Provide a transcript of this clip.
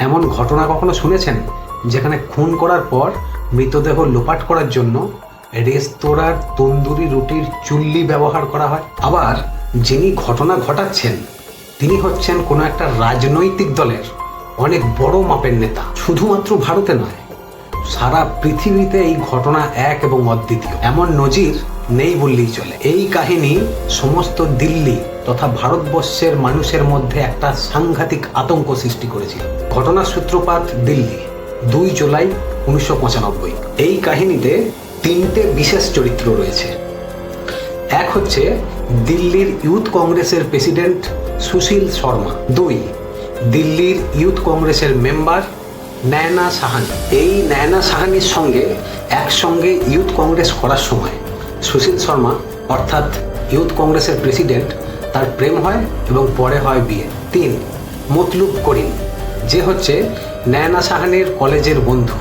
এমন ঘটনা কখনো শুনেছেন? যেখানে খুন করার পর মৃতদেহ লোপাট করার জন্য রেস্তোরাঁর তন্দুরি রুটির চুল্লি ব্যবহার করা হয়। আবার যিনি ঘটনা ঘটাচ্ছেন, তিনি হচ্ছেন কোনো একটা রাজনৈতিক দলের অনেক বড় মাপের নেতা। শুধুমাত্র ভারতে নয়, সারা পৃথিবীতে এই ঘটনা এক এবং অদ্বিতীয়। এমন নজির নেই বললেই চলে। এই কাহিনী সমস্ত দিল্লি তথা ভারতবর্ষের মানুষের মধ্যে একটা সাংঘাতিক আতঙ্ক সৃষ্টি করেছিল। ঘটনার সূত্রপাত দিল্লি, দুই জুলাই উনিশশো পঁচানব্বই। এই কাহিনীতে তিনটে বিশেষ চরিত্র রয়েছে। এক হচ্ছে দিল্লির ইউথ কংগ্রেসের প্রেসিডেন্ট সুশীল শর্মা। দুই, দিল্লির ইউথ কংগ্রেসের মেম্বার নয়না সাহানি। এই নয়না সাহানির সঙ্গে একসঙ্গে ইউথ কংগ্রেস করার সময় সুশীল শর্মা, অর্থাৎ ইউথ কংগ্রেসের প্রেসিডেন্ট, তার প্রেম হয় এবং পরে হয় বিয়ে। তিন, মতলুব করিম, যে হচ্ছে নয়না সাহানের কলেজের বন্ধু।